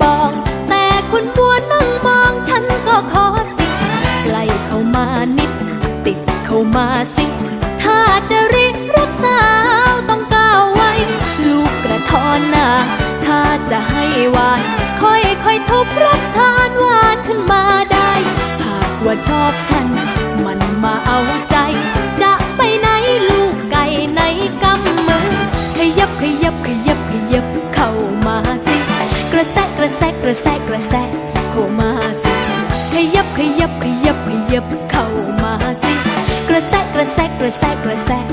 ปอง แต่คุณมัวนั่งมองฉันก็ขอติดใกล้เข้ามานิด ติดเข้ามาสิ ถ้าจะริรักสาวต้องก้าวไว้ ลูกกระทอนหนาถ้าจะให้หวาน ค่อยค่อยทุบรับทานหวานขึ้นมาได้หากว่าชอบฉัน มันมาเอาใจ จะไปไหนลูกไก่ในกำมือขยับขยับขยับ ระแสกระแสะกระแสะเข้ามาสิขยับขยับขยับขยับเข้ามาสิ กระแสะกระแสะกระแสะกระแสะ